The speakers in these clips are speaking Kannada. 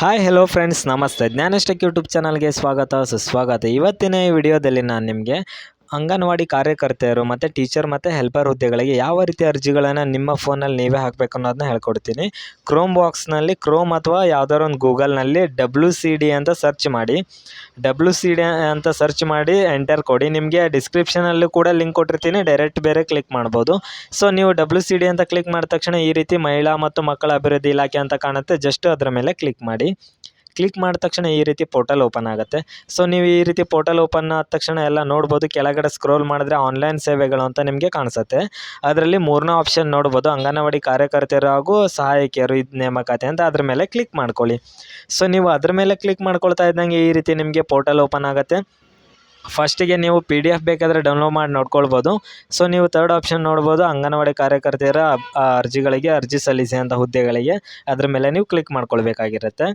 ಹಾಯ್ ಹೆಲೋ ಫ್ರೆಂಡ್ಸ್ ನಮಸ್ತೆ. ಜ್ಞಾನಷ್ಟಕ್ ಯೂಟ್ಯೂಬ್ ಚಾನಲ್ಗೆ ಸ್ವಾಗತ. ಸುಸ್ವಾಗತ. ಇವತ್ತಿನ ಈ ವಿಡಿಯೋದಲ್ಲಿ ನಾನು ನಿಮಗೆ ಅಂಗನವಾಡಿ ಕಾರ್ಯಕರ್ತೆಯರು ಮತ್ತು ಟೀಚರ್ ಮತ್ತು ಹೆಲ್ಪರ್ ಹುದ್ದೆಗಳಿಗೆ ಯಾವ ರೀತಿ ಅರ್ಜಿಗಳನ್ನು ನಿಮ್ಮ ಫೋನಲ್ಲಿ ನೀವೇ ಹಾಕಬೇಕು ಅನ್ನೋದನ್ನ ಹೇಳ್ಕೊಡ್ತೀನಿ. ಕ್ರೋಮ್ ಬಾಕ್ಸ್ನಲ್ಲಿ ಕ್ರೋಮ್ ಅಥವಾ ಯಾವ್ದಾದ್ರು ಒಂದು ಗೂಗಲ್ನಲ್ಲಿ ಡಬ್ಲ್ಯೂ ಸಿ ಡಿ ಅಂತ ಸರ್ಚ್ ಮಾಡಿ. ಡಬ್ಲ್ಯೂ ಸಿ ಡಿ ಅಂತ ಸರ್ಚ್ ಮಾಡಿ ಎಂಟರ್ ಕೊಡಿ. ನಿಮಗೆ ಡಿಸ್ಕ್ರಿಪ್ಷನಲ್ಲೂ ಕೂಡ ಲಿಂಕ್ ಕೊಟ್ಟಿರ್ತೀನಿ. ಡೈರೆಕ್ಟ್ ಬೇರೆ ಕ್ಲಿಕ್ ಮಾಡ್ಬೋದು. ಸೊ ನೀವು ಡಬ್ಲ್ಯೂ ಸಿ ಡಿ ಅಂತ ಕ್ಲಿಕ್ ಮಾಡಿದ ತಕ್ಷಣ ಈ ರೀತಿ ಮಹಿಳಾ ಮತ್ತು ಮಕ್ಕಳ ಅಭಿವೃದ್ಧಿ ಇಲಾಖೆ ಅಂತ ಕಾಣುತ್ತೆ. ಜಸ್ಟ್ ಅದರ ಮೇಲೆ ಕ್ಲಿಕ್ ಮಾಡಿ. ಕ್ಲಿಕ್ ಮಾಡಿದ ತಕ್ಷಣ ಈ ರೀತಿ ಪೋರ್ಟಲ್ ಓಪನ್ ಆಗುತ್ತೆ. ಸೊ ನೀವು ಈ ರೀತಿ ಪೋರ್ಟಲ್ ಓಪನ್ ಆದ ತಕ್ಷಣ ಎಲ್ಲ ನೋಡ್ಬೋದು. ಕೆಳಗಡೆ ಸ್ಕ್ರೋಲ್ ಮಾಡಿದ್ರೆ ಆನ್ಲೈನ್ ಸೇವೆಗಳು ಅಂತ ನಿಮಗೆ ಕಾಣಿಸುತ್ತೆ. ಅದರಲ್ಲಿ ಮೂರನೇ ಆಪ್ಷನ್ ನೋಡ್ಬೋದು. ಅಂಗನವಾಡಿ ಕಾರ್ಯಕರ್ತೆಯರು ಹಾಗೂ ಸಹಾಯಕಿಯರು ಇದು ನೇಮಕಾತಿ ಅಂತ ಅದ್ರ ಮೇಲೆ ಕ್ಲಿಕ್ ಮಾಡ್ಕೊಳ್ಳಿ. ಸೊ ನೀವು ಅದ್ರ ಮೇಲೆ ಕ್ಲಿಕ್ ಮಾಡ್ಕೊಳ್ತಾ ಇದ್ದಂಗೆ ಈ ರೀತಿ ನಿಮಗೆ ಪೋರ್ಟಲ್ ಓಪನ್ ಆಗುತ್ತೆ. ಫಸ್ಟಿಗೆ ನೀವು ಪಿ ಡಿ ಎಫ್ ಬೇಕಾದರೆ ಡೌನ್ಲೋಡ್ ಮಾಡಿ ನೋಡ್ಕೊಳ್ಬೋದು. ಸೊ ನೀವು ತರ್ಡ್ ಆಪ್ಷನ್ ನೋಡ್ಬೋದು. ಅಂಗನವಾಡಿ ಕಾರ್ಯಕರ್ತೆಯರ ಅರ್ಜಿಗಳಿಗೆ ಅರ್ಜಿ ಸಲ್ಲಿಸಿ ಅಂತ ಹುದ್ದೆಗಳಿಗೆ ಅದ್ರ ಮೇಲೆ ನೀವು ಕ್ಲಿಕ್ ಮಾಡ್ಕೊಳ್ಬೇಕಾಗಿರುತ್ತೆ.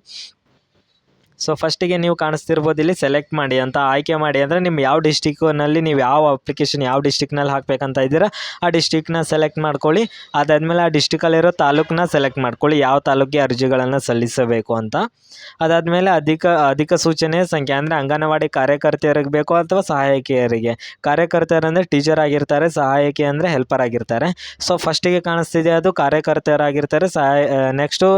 ಸೊ ಫಸ್ಟಿಗೆ ನೀವು ಕಾಣಿಸ್ತಿರ್ಬೋದು ಇಲ್ಲಿ ಸೆಲೆಕ್ಟ್ ಮಾಡಿ ಅಂತ ಆಯ್ಕೆ ಮಾಡಿ ಅಂದರೆ ನಿಮ್ಮ ಯಾವ ಡಿಸ್ಟಿಕ್ನಲ್ಲಿ ನೀವು ಯಾವ ಅಪ್ಲಿಕೇಶನ್ ಯಾವ ಡಿಸ್ಟಿಕ್ನಲ್ಲಿ ಹಾಕಬೇಕಂತ ಇದ್ದೀರಾ, ಆ ಡಿಸ್ಟಿಕ್ನ ಸೆಲೆಕ್ಟ್ ಮಾಡ್ಕೊಳ್ಳಿ. ಅದಾದಮೇಲೆ ಆ ಡಿಸ್ಟಿಕಲ್ಲಿರೋ ತಾಲೂಕನ್ನ ಸೆಲೆಕ್ಟ್ ಮಾಡ್ಕೊಳ್ಳಿ. ಯಾವ ತಾಲೂಕಿಗೆ ಅರ್ಜಿಗಳನ್ನು ಸಲ್ಲಿಸಬೇಕು ಅಂತ. ಅದಾದಮೇಲೆ ಅಧಿಕ ಅಧಿಕ ಸೂಚನೆ ಸಂಖ್ಯೆ ಅಂದರೆ ಅಂಗನವಾಡಿ ಕಾರ್ಯಕರ್ತೆಯರಿಗೆ ಬೇಕು ಅಥವಾ ಸಹಾಯಕಿಯರಿಗೆ. ಕಾರ್ಯಕರ್ತೆಯರು ಅಂದರೆ ಟೀಚರ್ ಆಗಿರ್ತಾರೆ, ಸಹಾಯಕಿ ಅಂದರೆ ಹೆಲ್ಪರ್ ಆಗಿರ್ತಾರೆ. ಸೊ ಫಸ್ಟಿಗೆ ಕಾಣಿಸ್ತಿದೆ ಅದು ಕಾರ್ಯಕರ್ತೆಯರಾಗಿರ್ತಾರೆ, ಸಹಾಯ ನೆಕ್ಸ್ಟು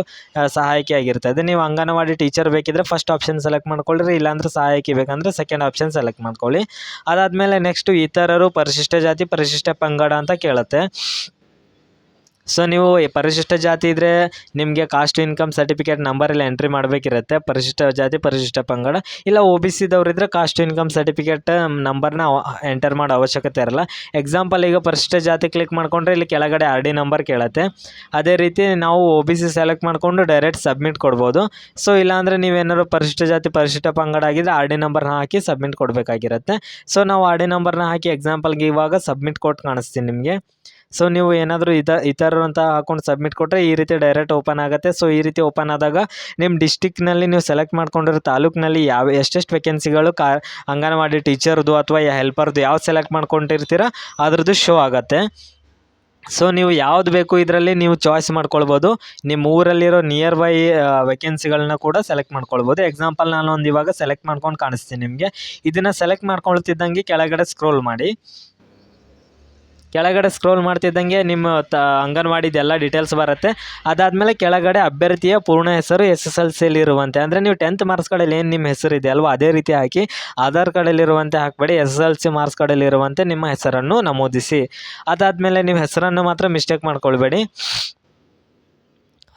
ಸಹಾಯಕಿ ಆಗಿರ್ತದೆ ನೀವು ಅಂಗನವಾಡಿ ಟೀಚರ್ ಬೇಕಿದ್ದರೆ ಫಸ್ಟ್ ಆಪ್ಷನ್ ಸೆಲೆಕ್ಟ್ ಮಾಡ್ಕೊಳ್ಳ್ರಿ ಇಲ್ಲಾಂದ್ರೆ ಸಹಾಯಕ್ಕೆ ಬೇಕಂದ್ರೆ ಸೆಕೆಂಡ್ ಆಪ್ಷನ್ ಸೆಲೆಕ್ಟ್ ಮಾಡ್ಕೊಳ್ಳಿ. ಅದಾದಮೇಲೆ ನೆಕ್ಸ್ಟು ಇತರರು ಪರಿಶಿಷ್ಟ ಜಾತಿ, ಪರಿಶಿಷ್ಟ ಪಂಗಡ ಅಂತ ಕೇಳುತ್ತೆ. ಸೊ ನೀವು ಪರಿಶಿಷ್ಟ ಜಾತಿ ಇದ್ದರೆ ನಿಮಗೆ ಕಾಸ್ಟ್ ಇನ್ಕಮ್ ಸರ್ಟಿಫಿಕೇಟ್ ನಂಬರಲ್ಲಿ ಎಂಟ್ರಿ ಮಾಡಬೇಕಿರುತ್ತೆ. ಪರಿಶಿಷ್ಟ ಜಾತಿ, ಪರಿಶಿಷ್ಟ ಪಂಗಡ. ಇಲ್ಲ ಒ ಬಿ ಸಿದವರಿದ್ದರೆ ಕಾಸ್ಟ್ ಇನ್ಕಮ್ ಸರ್ಟಿಫಿಕೇಟ್ ನಂಬರ್ನ ಎಂಟರ್ ಮಾಡೋ ಅವಶ್ಯಕತೆ ಇರಲ್ಲ. ಎಕ್ಸಾಂಪಲ್ ಈಗ ಪರಿಶಿಷ್ಟ ಜಾತಿ ಕ್ಲಿಕ್ ಮಾಡಿಕೊಂಡ್ರೆ ಇಲ್ಲಿ ಕೆಳಗಡೆ ಆರ್ ಡಿ ನಂಬರ್ ಕೇಳುತ್ತೆ. ಅದೇ ರೀತಿ ನಾವು ಒ ಬಿ ಸಿ ಸೆಲೆಕ್ಟ್ ಮಾಡಿಕೊಂಡು ಡೈರೆಕ್ಟ್ ಸಬ್ಮಿಟ್ ಕೊಡ್ಬೋದು. ಸೊ ಇಲ್ಲಾಂದರೆ ನೀವೇನಾದ್ರು ಪರಿಶಿಷ್ಟ ಜಾತಿ, ಪರಿಶಿಷ್ಟ ಪಂಗಡ ಆಗಿದ್ರೆ ಆರ್ ಡಿ ನಂಬರ್ನ ಹಾಕಿ ಸಬ್ಮಿಟ್ ಕೊಡಬೇಕಾಗಿರುತ್ತೆ. ಸೊ ನಾವು ಆರ್ ಡಿ ನಂಬರ್ನ ಹಾಕಿ ಎಕ್ಸಾಂಪಲ್ಗೆ ಇವಾಗ ಸಬ್ಮಿಟ್ ಕೊಟ್ಟು ಕಾಣಿಸ್ತೀನಿ ನಿಮಗೆ. ಸೊ ನೀವು ಏನಾದರೂ ಇದ ಇತರರು ಅಂತ ಹಾಕೊಂಡು ಸಬ್ಮಿಟ್ ಕೊಟ್ಟರೆ ಈ ರೀತಿ ಡೈರೆಕ್ಟ್ ಓಪನ್ ಆಗುತ್ತೆ. ಸೊ ಈ ರೀತಿ ಓಪನ್ ಆದಾಗ ನಿಮ್ಮ ಡಿಸ್ಟಿಕ್ನಲ್ಲಿ ನೀವು ಸೆಲೆಕ್ಟ್ ಮಾಡ್ಕೊಂಡಿರೋ ತಾಲೂಕಿನಲ್ಲಿ ಯಾವ, ಎಷ್ಟೆಷ್ಟು ವೇಕೆನ್ಸಿಗಳು ಕಾ, ಅಂಗನವಾಡಿ ಟೀಚರ್ದು ಅಥವಾ ಹೆಲ್ಪರ್ದು ಯಾವ್ದು ಸೆಲೆಕ್ಟ್ ಮಾಡ್ಕೊಂಡಿರ್ತೀರ ಅದ್ರದ್ದು ಶೋ ಆಗುತ್ತೆ. ಸೊ ನೀವು ಯಾವ್ದು ಬೇಕು ಇದರಲ್ಲಿ ನೀವು ಚಾಯ್ಸ್ ಮಾಡ್ಕೊಳ್ಬೋದು. ನಿಮ್ಮ ಊರಲ್ಲಿರೋ ನಿಯರ್ ಬೈ ವೇಕೆನ್ಸಿಗಳನ್ನ ಕೂಡ ಸೆಲೆಕ್ಟ್ ಮಾಡ್ಕೊಳ್ಬೋದು. ಎಕ್ಸಾಂಪಲ್ ನಾನು ಒಂದು ಇವಾಗ ಸೆಲೆಕ್ಟ್ ಮಾಡ್ಕೊಂಡು ಕಾಣಿಸ್ತೀನಿ ನಿಮಗೆ. ಇದನ್ನು ಸೆಲೆಕ್ಟ್ ಮಾಡ್ಕೊಳ್ತಿದ್ದಂಗೆ ಕೆಳಗಡೆ ಸ್ಕ್ರೋಲ್ ಮಾಡಿ. ಕೆಳಗಡೆ ಸ್ಕ್ರೋಲ್ ಮಾಡ್ತಿದ್ದಂಗೆ ನಿಮ್ಮ ತ, ಅಂಗನವಾಡಿದ ಎಲ್ಲ ಡೀಟೇಲ್ಸ್ ಬರುತ್ತೆ. ಅದಾದಮೇಲೆ ಕೆಳಗಡೆ ಅಭ್ಯರ್ಥಿಯ ಪೂರ್ಣ ಹೆಸರು ಎಸ್ ಎಸ್ ಎಲ್ ಸಿಯಲ್ಲಿ ಇರುವಂತೆ ಅಂದರೆ ನೀವು ಟೆಂತ್ ಮಾರ್ಕ್ಸ್ ಕಾರ್ಡಲ್ಲಿ ಏನು ನಿಮ್ಮ ಹೆಸರು ಇದೆ ಅಲ್ವಾ? ಅದೇ ರೀತಿ ಹಾಕಿ ಆಧಾರ್ ಕಾರ್ಡಲ್ಲಿರುವಂತೆ ಹಾಕಬೇಡಿ, S S L C marks ಕಾರ್ಡಲ್ಲಿರುವಂತೆ ನಿಮ್ಮ ಹೆಸರನ್ನು ನಮೂದಿಸಿ. ಅದಾದಮೇಲೆ ನಿಮ್ಮ ಹೆಸರನ್ನು ಮಾತ್ರ ಮಿಸ್ಟೇಕ್ ಮಾಡ್ಕೊಳ್ಬೇಡಿ.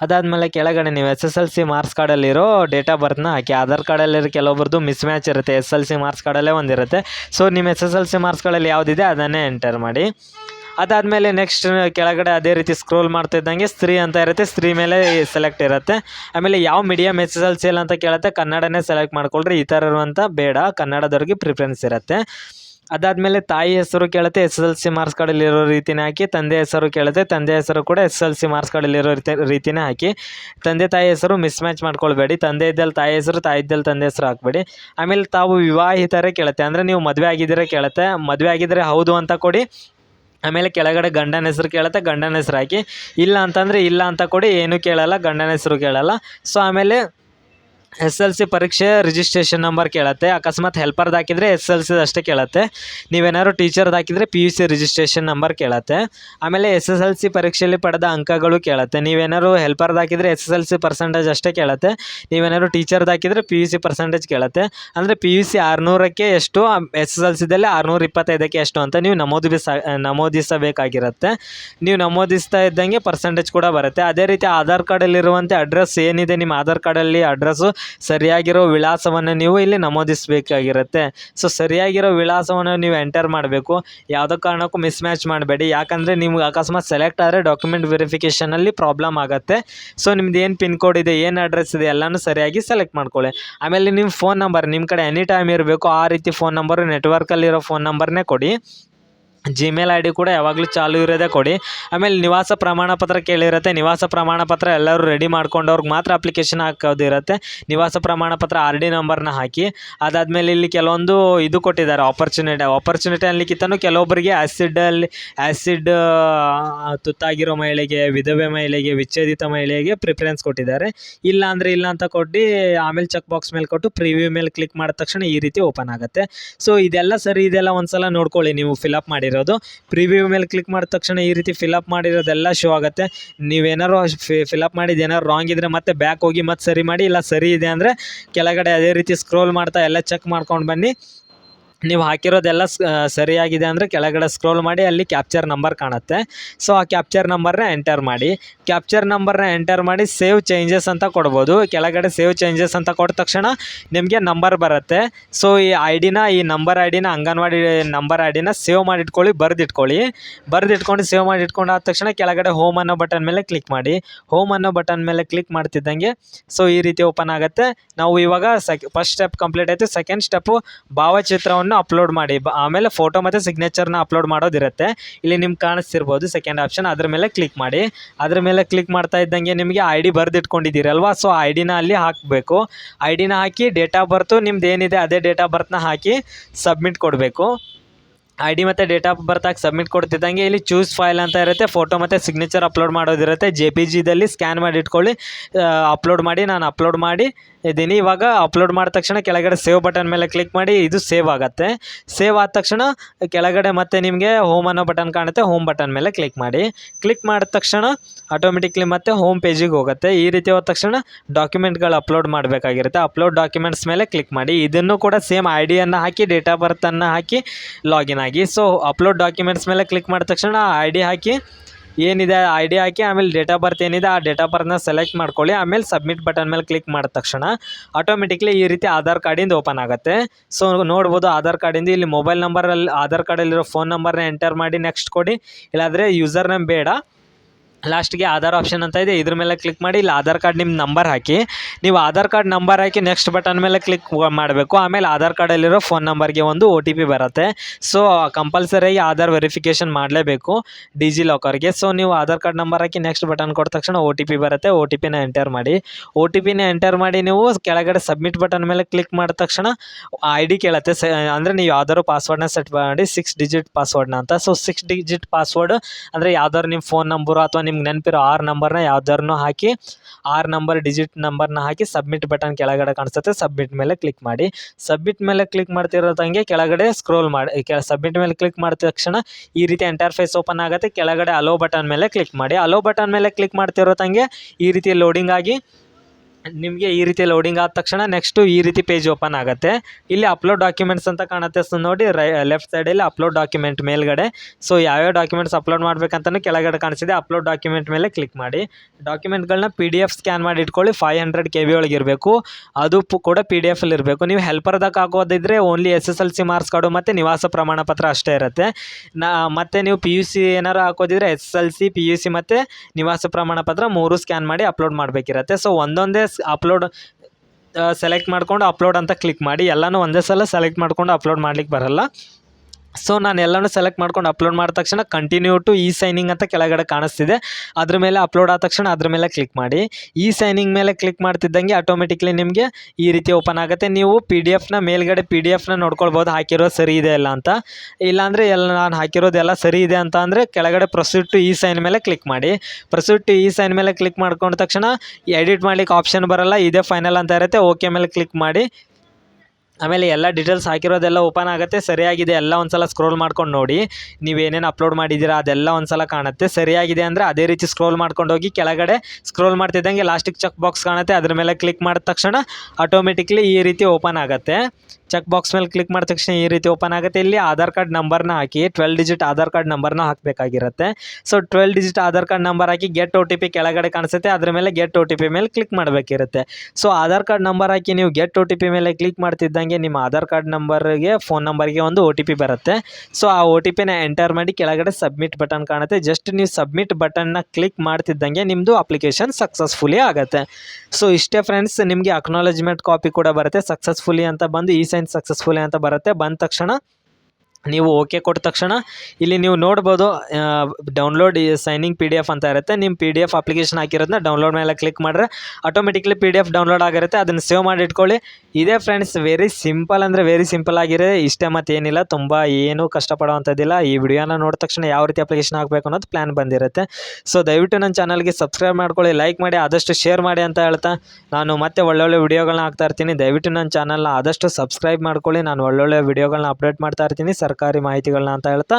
ಅದಾದಮೇಲೆ ಕೆಳಗಡೆ ನೀವು S S L C marks ಕಾರ್ಡಲ್ಲಿರೋ date of ಬರ್ತ್ನ ಹಾಕಿ. ಆಧಾರ್ ಕಾರ್ಡಲ್ಲಿರೋ ಕೆಲವೊಬ್ರದ್ದು ಮಿಸ್ ಮ್ಯಾಚ್ ಇರುತ್ತೆ. ಎಸ್ ಎಲ್ ಸಿ ಮಾರ್ಕ್ಸ್ ಕಾರ್ಡಲ್ಲೇ ಒಂದಿರುತ್ತೆ. ಸೊ ನಿಮ್ಮ ಎಸ್ ಎಸ್ ಎಲ್ ಸಿ ಮಾರ್ಕ್ಸ್ಗಳಲ್ಲಿ ಯಾವುದಿದೆ ಅದನ್ನೇ ಎಂಟರ್ ಮಾಡಿ. ಅದಾದಮೇಲೆ ನೆಕ್ಸ್ಟ್ ಕೆಳಗಡೆ ಅದೇ ರೀತಿ ಸ್ಕ್ರೋಲ್ ಮಾಡ್ತಿದ್ದಂಗೆ ಸ್ತ್ರೀ ಅಂತ ಇರುತ್ತೆ. ಸ್ತ್ರೀ ಮೇಲೆ ಸೆಲೆಕ್ಟ್ ಇರುತ್ತೆ. ಆಮೇಲೆ ಯಾವ medium S S L C L ಅಂತ ಕೇಳುತ್ತೆ, ಕನ್ನಡನೇ ಸೆಲೆಕ್ಟ್ ಮಾಡ್ಕೊಳ್ರಿ. ಈ ಥರ ಅಂತ ಬೇಡ. ಕನ್ನಡದವ್ರಿಗೆ ಪ್ರಿಫರೆನ್ಸ್ ಇರುತ್ತೆ. ಅದಾದಮೇಲೆ ತಾಯಿ ಹೆಸರು ಕೇಳುತ್ತೆ S S L C marks ಕಾರ್ಡಲ್ಲಿರೋ ರೀತಿನೇ ಹಾಕಿ, ತಂದೆ ಹೆಸರು ಕೇಳುತ್ತೆ. ತಂದೆ ಹೆಸರು ಕೂಡ ಎಸ್ ಎಲ್ ಸಿ ಮಾರ್ಕ್ಸ್ ಕಾರ್ಡಲ್ಲಿರೋ ರೀತಿ, ರೀತಿನೇ ಹಾಕಿ. ತಂದೆ ತಾಯಿ ಹೆಸರು ಮಿಸ್ ಮ್ಯಾಚ್ ಮಾಡ್ಕೊಳ್ಬೇಡಿ. ತಂದೆ ಇದ್ದಲ್ಲಿ ತಾಯಿ ಹೆಸರು, ತಾಯಿ ಇದ್ದಲ್ಲಿ ತಂದೆ ಹೆಸರು ಹಾಕ್ಬೇಡಿ. ಆಮೇಲೆ ತಾವು ವಿವಾಹಿತರೇ ಕೇಳುತ್ತೆ. ಅಂದರೆ ನೀವು ಮದುವೆ ಆಗಿದ್ದೀರಾ ಕೇಳುತ್ತೆ. ಮದುವೆ ಆಗಿದ್ದರೆ ಹೌದು ಅಂತ ಕೊಡಿ. ಆಮೇಲೆ ಕೆಳಗಡೆ ಗಂಡನ ಹೆಸರು ಕೇಳುತ್ತೆ, ಗಂಡನ ಹೆಸರು ಹಾಕಿ ಇಲ್ಲ ಅಂತಂದರೆ ಇಲ್ಲ ಅಂತ ಕೊಡಿ, ಏನೂ ಕೇಳಲ್ಲ, ಗಂಡನ ಹೆಸರು ಕೇಳಲ್ಲ. ಸೊ ಆಮೇಲೆ ಎಸ್ ಎಲ್ ಸಿ ಪರೀಕ್ಷೆ ರಿಜಿಸ್ಟ್ರೇಷನ್ ನಂಬರ್ ಕೇಳುತ್ತೆ. ಅಕಸ್ಮಾತ್ ಹೆಲ್ಪರ್ದು ಹಾಕಿದರೆ ಎಸ್ ಎಲ್ ಸಿ ಅಷ್ಟೇ ಕೇಳುತ್ತೆ. ನೀವೇನಾದ್ರು ಟೀಚರ್ದು ಹಾಕಿದರೆ P U C registration number ಕೇಳುತ್ತೆ. ಆಮೇಲೆ ಎಸ್ ಎಸ್ ಎಲ್ ಸಿ ಪರೀಕ್ಷೆಯಲ್ಲಿ ಪಡೆದ ಅಂಕಗಳು ಕೇಳುತ್ತೆ. ನೀವೇನಾದ್ರು ಹೆಲ್ಪರ್ದು ಹಾಕಿದರೆ S S L C percentage ಅಷ್ಟೇ ಕೇಳುತ್ತೆ. ನೀವೇನಾದ್ರು ಟೀಚರ್ದು ಹಾಕಿದರೆ ಪಿ ಯು ಸಿ ಪರ್ಸೆಂಟೇಜ್ ಕೇಳುತ್ತೆ. ಅಂದರೆ ಪಿ ಯು ಸಿ ಆರುನೂರಕ್ಕೆ ಎಷ್ಟು, ಎಸ್ ಎಸ್ ಎಲ್ ಸಿದಲ್ಲಿ ಆರುನೂರ ಇಪ್ಪತ್ತೈದಕ್ಕೆ ಎಷ್ಟು ಅಂತ ನೀವು ನಮೂದಿಸ, ನಮೂದಿಸಬೇಕಾಗಿರುತ್ತೆ. ನೀವು ನಮೂದಿಸ್ತಾ ಇದ್ದಂಗೆ ಪರ್ಸೆಂಟೇಜ್ ಕೂಡ ಬರುತ್ತೆ. ಅದೇ ರೀತಿ ಆಧಾರ್ ಕಾರ್ಡಲ್ಲಿರುವಂತೆ ಅಡ್ರೆಸ್ ಏನಿದೆ, ನಿಮ್ಮ ಆಧಾರ್ ಕಾರ್ಡಲ್ಲಿ ಅಡ್ರೆಸ್ಸು ಸರಿಯಾಗಿರೋ ವಿಳಾಸವನ್ನು ನೀವು ಇಲ್ಲಿ ನಮೂದಿಸಬೇಕಾಗಿರುತ್ತೆ. ಸೊ ಸರಿಯಾಗಿರೋ ವಿಳಾಸವನ್ನು ನೀವು ಎಂಟರ್ ಮಾಡಬೇಕು. ಯಾವುದೋ ಕಾರಣಕ್ಕೂ ಮಿಸ್ ಮ್ಯಾಚ್ ಮಾಡಬೇಡಿ. ಯಾಕಂದರೆ ನಿಮ್ಗೆ ಅಕಸ್ಮಾತ್ ಸೆಲೆಕ್ಟ್ ಆದರೆ ಡಾಕ್ಯುಮೆಂಟ್ ವೆರಿಫಿಕೇಷನಲ್ಲಿ ಪ್ರಾಬ್ಲಮ್ ಆಗುತ್ತೆ. ಸೊ ನಿಮ್ದು ಏನು ಪಿನ್ ಕೋಡ್ ಇದೆ, ಏನು ಅಡ್ರೆಸ್ ಇದೆ ಎಲ್ಲನೂ ಸರಿಯಾಗಿ ಸೆಲೆಕ್ಟ್ ಮಾಡ್ಕೊಳ್ಳಿ. ಆಮೇಲೆ ನಿಮ್ಮ ಫೋನ್ ನಂಬರ್ ನಿಮ್ಮ ಕಡೆ ಎನಿ ಟೈಮ್ ಇರಬೇಕು, ಆ ರೀತಿ ಫೋನ್ ನಂಬರು ನೆಟ್ವರ್ಕಲ್ಲಿರೋ ಫೋನ್ ನಂಬರ್ನೇ ಕೊಡಿ. ಜಿಮೇಲ್ ಐ ಡಿ ಕೂಡ ಯಾವಾಗಲೂ ಚಾಲು ಇರೋದೇ ಕೊಡಿ. ಆಮೇಲೆ ನಿವಾಸ ಪ್ರಮಾಣ ಪತ್ರ ಕೇಳಿರುತ್ತೆ. ನಿವಾಸ ಪ್ರಮಾಣ ಪತ್ರ ಎಲ್ಲರೂ ರೆಡಿ ಮಾಡ್ಕೊಂಡವ್ರಿಗೆ ಮಾತ್ರ ಅಪ್ಲಿಕೇಶನ್ ಹಾಕೋದಿರುತ್ತೆ ನಿವಾಸ ಪ್ರಮಾಣ ಪತ್ರ ಆರ್ ಡಿ ನಂಬರ್ನ ಹಾಕಿ. ಅದಾದಮೇಲೆ ಇಲ್ಲಿ ಕೆಲವೊಂದು ಇದು ಕೊಟ್ಟಿದ್ದಾರೆ. ಆಪರ್ಚುನಿಟಿ ಆಪರ್ಚುನಿಟಿ ಅನ್ಲಿಕ್ಕಿಂತನೂ ಕೆಲವೊಬ್ಬರಿಗೆ ಆ್ಯಸಿಡಲ್ಲಿ ಆ್ಯಸಿಡ್ ತುತ್ತಾಗಿರೋ ಮಹಿಳೆಗೆ, ವಿಧವೆ ಮಹಿಳೆಗೆ, ವಿಚ್ಛೇದಿತ ಮಹಿಳೆಗೆ ಪ್ರಿಫರೆನ್ಸ್ ಕೊಟ್ಟಿದ್ದಾರೆ. ಇಲ್ಲ ಅಂದರೆ ಇಲ್ಲ ಅಂತ ಕೊಟ್ಟು ಆಮೇಲೆ ಚೆಕ್ ಬಾಕ್ಸ್ ಮೇಲೆ ಕೊಟ್ಟು ಪ್ರಿವ್ಯೂ ಮೇಲೆ ಕ್ಲಿಕ್ ಮಾಡಿದ ತಕ್ಷಣ ಈ ರೀತಿ ಓಪನ್ ಆಗುತ್ತೆ. ಸೊ ಇದೆಲ್ಲ ಸರಿ, ಇದೆಲ್ಲ ಒಂದು ಸಲ ನೋಡ್ಕೊಳ್ಳಿ. ನೀವು ಫಿಲಪ್ ಮಾಡಿರೋದು. ಪ್ರಿವ್ಯೂ ಮೇಲೆ ಕ್ಲಿಕ್ ಮಾಡಿದ ತಕ್ಷಣ ಈ ರೀತಿ ಫಿಲಪ್ ಮಾಡಿರೋದೆಲ್ಲ ಶೋ ಆಗುತ್ತೆ. ನೀವೇನಾರು ಫಿಲಪ್ ಮಾಡಿದ ಏನಾರು ರಾಂಗ್ ಇದ್ದರೆ ಮತ್ತೆ ಬ್ಯಾಕ್ ಹೋಗಿ ಮತ್ತೆ ಸರಿ ಮಾಡಿ, ಇಲ್ಲ ಸರಿ ಇದೆ ಅಂದರೆ ಕೆಳಗಡೆ ಅದೇ ರೀತಿ ಸ್ಕ್ರೋಲ್ ಮಾಡ್ತಾ ಎಲ್ಲ ಚೆಕ್ ಮಾಡ್ಕೊಂಡು ಬನ್ನಿ. ನೀವು ಹಾಕಿರೋದೆಲ್ಲ ಸರಿಯಾಗಿದೆ ಅಂದರೆ ಕೆಳಗಡೆ ಸ್ಕ್ರೋಲ್ ಮಾಡಿ ಅಲ್ಲಿ ಕ್ಯಾಪ್ಚರ್ ನಂಬರ್ ಕಾಣುತ್ತೆ. ಸೊ ಆ ಕ್ಯಾಪ್ಚರ್ ನಂಬರ್ನ ಎಂಟರ್ ಮಾಡಿ. ಕ್ಯಾಪ್ಚರ್ ನಂಬರ್ನ ಎಂಟರ್ ಮಾಡಿ ಸೇವ್ ಚೇಂಜಸ್ ಅಂತ ಕೊಡ್ಬೋದು. ಕೆಳಗಡೆ ಸೇವ್ ಚೇಂಜಸ್ ಅಂತ ಕೊಟ್ಟ ತಕ್ಷಣ ನಿಮಗೆ ನಂಬರ್ ಬರುತ್ತೆ. ಸೊ ಈ ಐ ಡಿನ ಈ ನಂಬರ್ ಐ ಡಿನ ಅಂಗನವಾಡಿ ನಂಬರ್ ಐ ಡಿನ ಸೇವ್ ಮಾಡಿಟ್ಕೊಳ್ಳಿ, ಬರೆದಿಟ್ಕೊಳ್ಳಿ. ಬರೆದಿಟ್ಕೊಂಡು ಸೇವ್ ಮಾಡಿ ಇಟ್ಕೊಂಡು ಆದ ತಕ್ಷಣ ಕೆಳಗಡೆ ಹೋಮ್ ಅನ್ನೋ ಬಟನ್ ಮೇಲೆ ಕ್ಲಿಕ್ ಮಾಡಿ. ಹೋಮ್ ಅನ್ನೋ ಬಟನ್ ಮೇಲೆ ಕ್ಲಿಕ್ ಮಾಡ್ತಿದ್ದಂಗೆ ಸೊ ಈ ರೀತಿ ಓಪನ್ ಆಗುತ್ತೆ. ನಾವು ಇವಾಗ ಸೆಕ್ ಫಸ್ಟ್ ಸ್ಟೆಪ್ ಕಂಪ್ಲೀಟ್ ಆಯಿತು. ಸೆಕೆಂಡ್ ಸ್ಟೆಪ್ಪು ಭಾವಚಿತ್ರವನ್ನು ಅಪ್ಲೋಡ್ ಮಾಡಿ. ಆಮೇಲೆ ಫೋಟೋ ಮತ್ತು ಸಿಗ್ನೇಚರ್ನ ಅಪ್ಲೋಡ್ ಮಾಡೋದಿರುತ್ತೆ. ಇಲ್ಲಿ ನಿಮ್ಗೆ ಕಾಣಿಸ್ತಿರ್ಬೋದು ಸೆಕೆಂಡ್ ಆಪ್ಷನ್ ಅದ್ರ ಮೇಲೆ ಕ್ಲಿಕ್ ಮಾಡಿ. ಅದ್ರ ಮೇಲೆ ಕ್ಲಿಕ್ ಮಾಡ್ತಾ ಇದ್ದಂಗೆ ನಿಮಗೆ ಐ ಡಿ ಬರೆದಿಟ್ಕೊಂಡಿದ್ದೀರಲ್ವಾ? ಸೊ ಐ ಡಿನ ಅಲ್ಲಿ ಹಾಕಬೇಕು. ಐ ಡಿನ ಹಾಕಿ ಡೇಟ್ ಆಫ್ ಬರ್ತು ನಿಮ್ದು ಏನಿದೆ ಅದೇ ಡೇಟ್ ಆಫ್ ಬರ್ತ್ನ ಹಾಕಿ ಸಬ್ಮಿಟ್ ಕೊಡಬೇಕು. ಐ ಡಿ ಮತ್ತು ಡೇಟ್ ಆಫ್ ಬರ್ತ್ ಹಾಕಿ ಸಬ್ಮಿಟ್ ಕೊಡ್ತಿದ್ದಂಗೆ ಇಲ್ಲಿ ಚೂಸ್ ಫೈಲ್ ಅಂತ ಇರುತ್ತೆ. ಫೋಟೋ ಮತ್ತು ಸಿಗ್ನೇಚರ್ ಅಪ್ಲೋಡ್ ಮಾಡೋದಿರುತ್ತೆ. ಜೆ ಪಿ ಜಿದಲ್ಲಿ ಸ್ಕ್ಯಾನ್ ಮಾಡಿ ಇಟ್ಕೊಳ್ಳಿ. ಅಪ್ಲೋಡ್ ಮಾಡಿ, ನಾನು ಅಪ್ಲೋಡ್ ಮಾಡಿ ಇದ್ದೀನಿ. ಇವಾಗ ಅಪ್ಲೋಡ್ ಮಾಡಿದ ತಕ್ಷಣ ಕೆಳಗಡೆ ಸೇವ್ ಬಟನ್ ಮೇಲೆ ಕ್ಲಿಕ್ ಮಾಡಿ ಇದು ಸೇವ್ ಆಗುತ್ತೆ. ಸೇವ್ ಆದ ತಕ್ಷಣ ಕೆಳಗಡೆ ಮತ್ತೆ ನಿಮಗೆ ಹೋಮ್ ಅನ್ನೋ ಬಟನ್ ಕಾಣುತ್ತೆ. ಹೋಮ್ ಬಟನ್ ಮೇಲೆ ಕ್ಲಿಕ್ ಮಾಡಿ. ಕ್ಲಿಕ್ ಮಾಡಿದ ತಕ್ಷಣ ಆಟೋಮೆಟಿಕ್ಲಿ ಮತ್ತೆ ಹೋಮ್ ಪೇಜಿಗೆ ಹೋಗುತ್ತೆ. ಈ ರೀತಿ ಹೋದ ತಕ್ಷಣ ಡಾಕ್ಯುಮೆಂಟ್ಗಳು ಅಪ್ಲೋಡ್ ಮಾಡಬೇಕಾಗಿರುತ್ತೆ. ಅಪ್ಲೋಡ್ ಡಾಕ್ಯುಮೆಂಟ್ಸ್ ಮೇಲೆ ಕ್ಲಿಕ್ ಮಾಡಿ. ಇದನ್ನು ಕೂಡ ಸೇಮ್ ಐ ಡಿಯನ್ನು ಹಾಕಿ ಡೇಟ್ ಆಫ್ ಬರ್ತನ್ನು ಹಾಕಿ ಲಾಗಿನ್ ಆಗಿ. ಸೊ ಅಪ್ಲೋಡ್ ಡಾಕ್ಯುಮೆಂಟ್ಸ್ ಮೇಲೆ ಕ್ಲಿಕ್ ಮಾಡಿದ ತಕ್ಷಣ ಐ ಡಿ ಹಾಕಿ ಏನಿದೆ ಐ ಡಿ ಹಾಕಿ, ಆಮೇಲೆ ಡೇಟ್ ಆಫ್ ಬರ್ತ್ ಏನಿದೆ, ಆ ಡೇಟ್ ಆಫ್ ಬರ್ತ್ನ ಸೆಲೆಕ್ಟ್ ಮಾಡ್ಕೊಳ್ಳಿ, ಆಮೇಲೆ ಸಬ್ಮಿಟ್ ಬಟನ್ ಮೇಲೆ ಕ್ಲಿಕ್ ಮಾಡಿದ ತಕ್ಷಣ ಆಟೋಮೆಟಿಕ್ಲಿ ಈ ರೀತಿ ಆಧಾರ್ ಕಾರ್ಡಿಂದ ಓಪನ್ ಆಗುತ್ತೆ. ಸೊ ನೋಡ್ಬೋದು ಆಧಾರ್ ಕಾರ್ಡಿಂದ ಇಲ್ಲಿ ಮೊಬೈಲ್ ನಂಬರಲ್ಲಿ ಆಧಾರ್ ಕಾರ್ಡಲ್ಲಿರೋ ಫೋನ್ ನಂಬರ್ನ ಎಂಟರ್ ಮಾಡಿ ನೆಕ್ಸ್ಟ್ ಕೊಡಿ. ಇಲ್ಲಾಂದರೆ ಯೂಸರ್ ನೇಮ್ ಬೇಡ. ಲಾಸ್ಟ್ಗೆ ಆಧಾರ್ ಆಪ್ಷನ್ ಅಂತ ಇದೆ, ಇದ್ರ ಮೇಲೆ ಕ್ಲಿಕ್ ಮಾಡಿ, ಇಲ್ಲಿ ಆಧಾರ್ ಕಾರ್ಡ್ ನಿಮ್ಮ ನಂಬರ್ ಹಾಕಿ. ನೀವು ಆಧಾರ್ ಕಾರ್ಡ್ ನಂಬರ್ ಹಾಕಿ ನೆಕ್ಸ್ಟ್ ಬಟನ್ ಮೇಲೆ ಕ್ಲಿಕ್ ಮಾಡಬೇಕು. ಆಮೇಲೆ ಆಧಾರ್ ಕಾರ್ಡಲ್ಲಿರೋ ಫೋನ್ ನಂಬರ್ಗೆ ಒಂದು ಒ ಟಿ ಪಿ ಬರುತ್ತೆ. ಸೊ ಕಂಪಲ್ಸರಿಯಾಗಿ ಆಧಾರ್ ವೆರಿಫಿಕೇಷನ್ ಮಾಡಲೇಬೇಕು ಡಿಜಿ ಲಾಕರ್ಗೆ ಸೊ ನೀವು ಆಧಾರ್ ಕಾರ್ಡ್ ನಂಬರ್ ಹಾಕಿ ನೆಕ್ಸ್ಟ್ ಬಟನ್ ಕೊಟ್ಟ ತಕ್ಷಣ ಒ ಟಿ ಪಿ ಬರುತ್ತೆ. ಒ ಟಿ ಪಿನ ಎಂಟರ್ ಮಾಡಿ. ಒ ಟಿ ಪಿನ ಎಂಟರ್ ಮಾಡಿ ನೀವು ಕೆಳಗಡೆ ಸಬ್ಮಿಟ್ ಬಟನ್ ಮೇಲೆ ಕ್ಲಿಕ್ ಮಾಡಿದ ತಕ್ಷಣ ಐ ಡಿ ಕೇಳುತ್ತೆ. ಸ, ಅಂದರೆ ನೀವು ಯಾವ್ದಾದ್ರು ಪಾಸ್ವರ್ಡ್ನ ಸೆಟ್ ಮಾಡಿ ಸಿಕ್ಸ್ ಡಿಜಿಟ್ ಪಾಸ್ವರ್ಡ್ನ ಅಂತ. ಸೊ ಸಿಕ್ಸ್ ಡಿಜಿಟ್ ಪಾಸ್ವರ್ಡ್ ಅಂದರೆ ಯಾವ್ದಾದ್ರು ನಿಮ್ಮ ಫೋನ್ ನಂಬರು ಅಥವಾ ನಿಮ್ಗೆ ನೆನಪಿರೋ ಆರು ನಂಬರ್ನ ಯಾವ್ದಾರು ಹಾಕಿ, ಆರು ನಂಬರ್ ಡಿಜಿಟ್ ನಂಬರ್ನ ಹಾಕಿ ಸಬ್ಮಿಟ್ ಬಟನ್ ಕೆಳಗಡೆ ಕಾಣಿಸುತ್ತೆ. ಸಬ್ಮಿಟ್ ಮೇಲೆ ಕ್ಲಿಕ್ ಮಾಡಿ. ಸಬ್ಮಿಟ್ ಮೇಲೆ ಕ್ಲಿಕ್ ಮಾಡ್ತಿರೋದಂಗೆ ಕೆಳಗಡೆ ಸ್ಕ್ರೋಲ್ ಮಾಡಿ ಸಬ್ಮಿಟ್ ಮೇಲೆ ಕ್ಲಿಕ್ ಮಾಡಿದ ತಕ್ಷಣ ಈ ರೀತಿ ಎಂಟರ್ಫೇಸ್ ಓಪನ್ ಆಗುತ್ತೆ. ಕೆಳಗಡೆ ಅಲೋ ಬಟನ್ ಮೇಲೆ ಕ್ಲಿಕ್ ಮಾಡಿ. ಅಲೋ ಬಟನ್ ಮೇಲೆ ಕ್ಲಿಕ್ ಮಾಡ್ತಿರೋದಂಗೆ ಈ ರೀತಿ ಲೋಡಿಂಗ್ ಆಗಿ ನಿಮಗೆ ಈ ರೀತಿ ಲೋಡಿಂಗ್ ಆದ ತಕ್ಷಣ ನೆಕ್ಸ್ಟು ಈ ರೀತಿ ಪೇಜ್ ಓಪನ್ ಆಗುತ್ತೆ. ಇಲ್ಲಿ ಅಪ್ಲೋಡ್ ಡಾಕ್ಯುಮೆಂಟ್ಸ್ ಅಂತ ಕಾಣುತ್ತೆ. ಸೊ ನೋಡಿ ರೈ ಲೆಫ್ಟ್ ಸೈಡಲ್ಲಿ ಅಪ್ಲೋಡ್ ಡಾಕ್ಯುಮೆಂಟ್ ಮೇಲ್ಗಡೆ. ಸೊ ಯಾವ್ಯಾವ ಡಾಕ್ಯುಮೆಂಟ್ಸ್ ಅಪ್ಲೋಡ್ ಮಾಡಬೇಕಂತಲೂ ಕೆಳಗಡೆ ಕಾಣಿಸಿದೆ. ಅಪ್ಲೋಡ್ ಡಾಕ್ಯುಮೆಂಟ್ ಮೇಲೆ ಕ್ಲಿಕ್ ಮಾಡಿ. ಡಾಕ್ಯುಮೆಂಟ್ಗಳನ್ನ ಪಿ ಡಿ ಎಫ್ ಸ್ಕ್ಯಾನ್ ಮಾಡಿ ಇಟ್ಕೊಳ್ಳಿ. ಫೈವ್ ಹಂಡ್ರೆಡ್ ಕೆ ಬಿ ಒಳಗೆ ಇರಬೇಕು. ಅದು ಕೂಡ ಪಿ ಡಿ ಎಫಲ್ಲಿ ಇರಬೇಕು. ನೀವು ಹೆಲ್ಪರ್ದಾಗ ಹಾಕೋದಿದ್ರೆ only S S L C marks card ಮತ್ತು ನಿವಾಸ ಪ್ರಮಾಣ ಪತ್ರ ಅಷ್ಟೇ ಇರುತ್ತೆ. ನಾ, ಮತ್ತು ನೀವು ಪಿ ಯು ಸಿ ಏನಾರು ಹಾಕೋದಿದ್ರೆ S L C P U C ಮತ್ತು ನಿವಾಸ ಪ್ರಮಾಣ ಪತ್ರ ಮೂರು ಸ್ಕ್ಯಾನ್ ಮಾಡಿ ಅಪ್ಲೋಡ್ ಮಾಡಬೇಕಿರತ್ತೆ. ಸೊ ಒಂದೊಂದೇ ಅಪ್ಲೋಡ್ ಸೆಲೆಕ್ಟ್ ಮಾಡ್ಕೊಂಡು ಅಪ್ಲೋಡ್ ಅಂತ ಕ್ಲಿಕ್ ಮಾಡಿ, ಎಲ್ಲನೂ ಒಂದೇ ಸಲ ಸೆಲೆಕ್ಟ್ ಮಾಡ್ಕೊಂಡು ಅಪ್ಲೋಡ್ ಮಾಡ್ಲಿಕ್ಕೆ ಬರಲ್ಲ. ಸೊ ನಾನು ಎಲ್ಲನೂ ಸೆಲೆಕ್ಟ್ ಮಾಡ್ಕೊಂಡು ಅಪ್ಲೋಡ್ ಮಾಡಿದ ತಕ್ಷಣ ಕಂಟಿನ್ಯೂ ಟು ಇ ಸೈನಿಂಗ್ ಅಂತ ಕೆಳಗಡೆ ಕಾಣಿಸ್ತಿದೆ. ಅದ್ರ ಮೇಲೆ ಅಪ್ಲೋಡ್ ಆದ ತಕ್ಷಣ ಅದ್ರ ಮೇಲೆ ಕ್ಲಿಕ್ ಮಾಡಿ. ಇ ಸೈನಿಂಗ್ ಮೇಲೆ ಕ್ಲಿಕ್ ಮಾಡ್ತಿದ್ದಂಗೆ ಆಟೋಮೆಟಿಕ್ಲಿ ನಿಮಗೆ ಈ ರೀತಿ ಓಪನ್ ಆಗುತ್ತೆ. ನೀವು ಪಿ ಡಿ ಎಫ್ನ ಮೇಲ್ಗಡೆ ಪಿ ಡಿ ಎಫ್ನ ನೋಡ್ಕೊಳ್ಬೋದು, ಹಾಕಿರೋದು ಸರಿ ಇದೆ ಇಲ್ಲ ಅಂತ. ಇಲ್ಲಾಂದರೆ ಎಲ್ಲ ನಾನು ಹಾಕಿರೋದೆಲ್ಲ ಸರಿ ಇದೆ ಅಂತ ಅಂದರೆ ಕೆಳಗಡೆ ಪ್ರೊಸೀಡ್ ಟು ಇ ಸೈನ್ ಮೇಲೆ ಕ್ಲಿಕ್ ಮಾಡಿ. ಪ್ರೊಸೀಡ್ ಟು ಇ ಸೈನ್ ಮೇಲೆ ಕ್ಲಿಕ್ ಮಾಡ್ಕೊಂಡ ತಕ್ಷಣ ಎಡಿಟ್ ಮಾಡ್ಲಿಕ್ಕೆ ಆಪ್ಷನ್ ಬರಲ್ಲ, ಇದೇ ಫೈನಲ್ ಅಂತ ಇರುತ್ತೆ. ಓಕೆ ಮೇಲೆ ಕ್ಲಿಕ್ ಮಾಡಿ. ಆಮೇಲೆ ಎಲ್ಲ ಡೀಟೇಲ್ಸ್ ಹಾಕಿರೋದೆಲ್ಲ ಓಪನ್ ಆಗುತ್ತೆ, ಸರಿಯಾಗಿದೆ, ಎಲ್ಲ ಒಂದ್ಸಲ ಸ್ಕ್ರೋಲ್ ಮಾಡ್ಕೊಂಡು ನೋಡಿ. ನೀವೇನೇನು ಅಪ್ಲೋಡ್ ಮಾಡಿದ್ದೀರಾ, ಅದೆಲ್ಲ ಒಂದ್ಸಲ ಕಾಣುತ್ತೆ. ಸರಿಯಾಗಿದೆ ಅಂದರೆ ಅದೇ ರೀತಿ ಸ್ಕ್ರೋಲ್ ಮಾಡ್ಕೊಂಡು ಹೋಗಿ ಕೆಳಗಡೆ ಸ್ಕ್ರೋಲ್ ಮಾಡ್ತಿದ್ದಂಗೆ ಲಾಸ್ಟಿಗೆ ಚೆಕ್ ಬಾಕ್ಸ್ ಕಾಣುತ್ತೆ. ಅದ್ರ ಮೇಲೆ ಕ್ಲಿಕ್ ಮಾಡಿದ ತಕ್ಷಣ ಆಟೋಮೆಟಿಕ್ಲಿ ಈ ರೀತಿ ಓಪನ್ ಆಗುತ್ತೆ. ಚೆಕ್ ಬಾಕ್ಸ್ ಮೇಲೆ ಕ್ಲಿಕ್ ಮಾಡಿದ ತಕ್ಷಣ ಈ ರೀತಿ ಓಪನ್ ಆಗುತ್ತೆ. ಇಲ್ಲಿ ಆಧಾರ್ ಕಾರ್ಡ್ ನಂಬರ್ನ ಹಾಕಿ ಟ್ವೆಲ್ ಡಿಜಿಟ್ ಆಧಾರ್ ಕಾರ್ಡ್ ನಂಬರ್ನ ಹಾಕಬೇಕಾಗಿರುತ್ತೆ. So twelve digit Aadhaar card number ಹಾಕಿ ಗೆಟ್ ಓ ಟಿ ಪಿ ಕೆಳಗಡೆ ಕಾಣಿಸುತ್ತೆ. ಅದ್ರ ಮೇಲೆ ಗೆಟ್ ಓ ಟಿ ಪಿ ಮೇಲೆ ಕ್ಲಿಕ್ ಮಾಡಬೇಕಿರುತ್ತೆ. ಸೊ ಆಧಾರ್ ಕಾರ್ಡ್ ನಂಬರ್ ಹಾಕಿ ನೀವು ಗೆಟ್ ಓ ಟಿ ಪಿ ಮೇಲೆ ಕ್ಲಿಕ್ ಮಾಡ್ತಿದ್ದಂಗೆ ನಿಮ್ಮ ಆಧಾರ್ ಕಾರ್ಡ್ ನಂಬರ್ಗೆ ಫೋನ್ ನಂಬರ್ಗೆ ಒಂದು ಒ ಟಿ ಪಿ ಬರುತ್ತೆ. ಸೊ ಆ ಒ ಟಿ ಪಿನ ಎಂಟರ್ ಮಾಡಿ ಕೆಳಗಡೆ ಸಬ್ಮಿಟ್ ಬಟನ್ ಕಾಣುತ್ತೆ. ಜಸ್ಟ್ ನೀವು ಸಬ್ಮಿಟ್ ಬಟನ್ನ ಕ್ಲಿಕ್ ಮಾಡ್ತಿದ್ದಂಗೆ ನಿಮ್ಮದು ಅಪ್ಲಿಕೇಶನ್ ಸಕ್ಸಸ್ಫುಲಿ ಆಗುತ್ತೆ. ಸೊ ಇಷ್ಟೇ ಫ್ರೆಂಡ್ಸ್ ನಿಮಗೆ ಅಕ್ನಾಲಜ್ಮೆಂಟ್ ಕಾಪಿ ಕೂಡ ಬರುತ್ತೆ. ಸಕ್ಸಸ್ಫುಲಿ ಅಂತ ಬಂದು ಈ ಸೈನ್ ಸಕ್ಸಸ್ಫುಲಿ ಅಂತ ಬರುತ್ತೆ. ಬಂದ ತಕ್ಷಣ ನೀವು ಓಕೆ ಕೊಟ್ಟ ತಕ್ಷಣ ಇಲ್ಲಿ ನೀವು ನೋಡ್ಬೋದು download signing P D F ಅಂತ ಇರುತ್ತೆ. ನಿಮ್ಮ ಪಿ ಡಿ ಎಫ್ ಅಪ್ಲಿಕೇಶನ್ ಹಾಕಿರೋದನ್ನ ಡೌನ್ಲೋಡ್ ಮೇಲೆ ಕ್ಲಿಕ್ ಮಾಡಿದ್ರೆ automatically P D F download ಆಗಿರುತ್ತೆ. ಅದನ್ನು ಸೇವ್ ಮಾಡಿ ಇಟ್ಕೊಳ್ಳಿ. ಇದೇ ಫ್ರೆಂಡ್ಸ್ ವೆರಿ ಸಿಂಪಲ್ ಅಂದರೆ ವೆರಿ ಸಿಂಪಲ್ ಆಗಿದೆ. ಇಷ್ಟೇ ಮತ್ತು ಏನಿಲ್ಲ. ತುಂಬ ಏನೂ ಕಷ್ಟಪಡೋವಂಥದ್ದಿಲ್ಲ. ಈ ವಿಡಿಯೋನ ನೋಡಿದ ತಕ್ಷಣ ಯಾವ ರೀತಿ ಅಪ್ಲಿಕೇಶನ್ ಹಾಕಬೇಕು ಅನ್ನೋದು ಪ್ಲ್ಯಾನ್ ಬಂದಿರುತ್ತೆ. ಸೊ ದಯವಿಟ್ಟು ನನ್ನ ಚಾನಲ್ಗೆ ಸಬ್ಸ್ಕ್ರೈಬ್ ಮಾಡ್ಕೊಳ್ಳಿ ಲೈಕ್ ಮಾಡಿ, ಆದಷ್ಟು ಶೇರ್ ಮಾಡಿ ಅಂತ ಹೇಳ್ತಾ ನಾನು ಮತ್ತೆ ಒಳ್ಳೊಳ್ಳೆ ವಿಡಿಯೋಗಳನ್ನ ಹಾಕ್ತಾ ಇರ್ತೀನಿ. ದಯವಿಟ್ಟು ನನ್ನ ಚಾನಲ್ನ ಆದಷ್ಟು ಸಬ್ಸ್ಕ್ರೈಬ್ ಮಾಡ್ಕೊಳ್ಳಿ. ನಾನು ಒಳ್ಳೊಳ್ಳೆ ವಿಡಿಯೋಗಳನ್ನ ಅಪ್ಡೇಟ್ ಮಾಡ್ತಾ ಇರ್ತೀನಿ. ಸರ್ಕಾರಿ ಮಾಹಿತಿಗಳನ್ನ ಅಂತ ಹೇಳ್ತಾ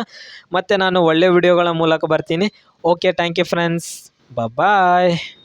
ಮತ್ತೆ ನಾನು ಒಳ್ಳೆ ವಿಡಿಯೋಗಳ ಮೂಲಕ ಬರ್ತೀನಿ. Okay thank you friends bye